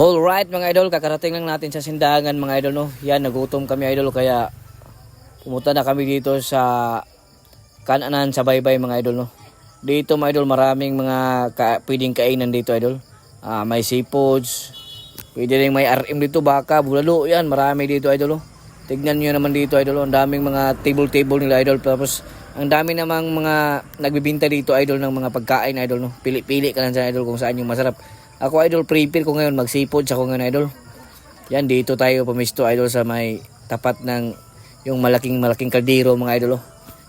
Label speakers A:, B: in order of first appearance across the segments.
A: Alright mga idol, kakarating lang natin sa sindangan mga idol no. Yan, nagutom kami idol kaya pumunta na kami dito sa kananan sa baybay mga idol no. Dito mga idol, maraming mga ka- pwedeng kainan dito idol. Ah, may seafoods, pwede rin may RM dito, baka, bulalo, yan, marami dito idol no. Tignan nyo naman dito idol, no. ang daming mga table-table nila idol. Tapos ang dami namang mga nagbibinta dito idol ng mga pagkain idol no. Pili-pili ka lang sa idol kung saan yung masarap. Ako idol prepare ko ngayon magsipod sa ko ngayon idol. Yan dito tayo pumisto idol sa may tapat ng yung malaking malaking kaldero mga idol. oh.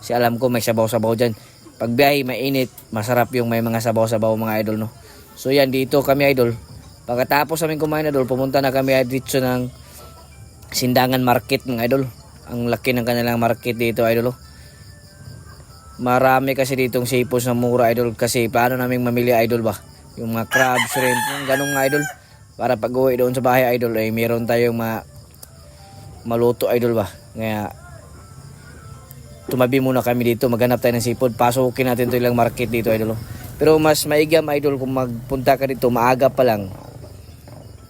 A: Si alam ko may sabaw-sabaw diyan. Pag biyahe mainit, masarap yung may mga sabaw-sabaw mga idol no. So yan dito kami idol. Pagkatapos namin kumain idol, pumunta na kami dito ng Sindangan Market mga idol. Ang laki ng kanilang market dito idol. oh. Marami kasi ditong sipos na mura idol kasi paano namin mamili idol ba? Yung mga crab, shrimp, yung ganong nga, idol. Para pag uwi doon sa bahay idol ay meron tayong ma maluto idol ba? Kaya tumabi muna kami dito, maghanap tayo ng sipod, pasukin natin to ilang market dito idol. Pero mas maigam idol kung magpunta ka dito maaga pa lang.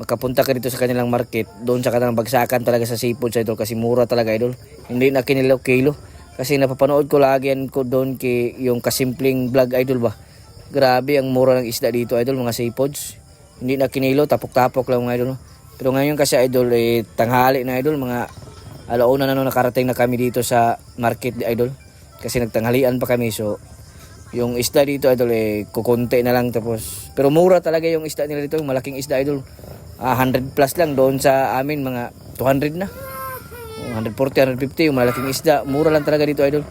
A: Makapunta ka dito sa kanilang market, doon sa kanilang bagsakan talaga sa seafood idol kasi mura talaga idol. Hindi na kinilaw kilo. Kasi napapanood ko lagi yan ko doon yung kasimpleng vlog idol ba. Grabe ang mura ng isda dito idol, mga seafoods. Hindi na kinilo, tapok-tapok lang mga idol. no. Pero ngayon kasi idol, eh, tanghali na idol, mga alauna na nung nakarating na kami dito sa market idol. Kasi nagtanghalian pa kami, so yung isda dito idol eh kukunti na lang tapos pero mura talaga yung isda nila dito yung malaking isda idol Ah, 100 plus lang doon sa amin mga 200 na 140 150 yung malaking isda mura lang talaga dito idol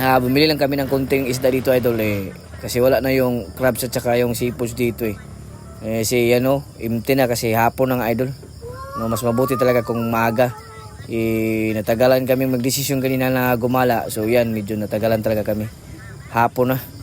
A: Ah, bumili lang kami ng konting isda dito idol eh kasi wala na yung crabs at saka yung seafoods dito eh. Eh si ano, empty na kasi hapon ng idol. No, mas mabuti talaga kung maaga. Eh, natagalan kami magdesisyon kanina na gumala. So yan, medyo natagalan talaga kami. Hapon na.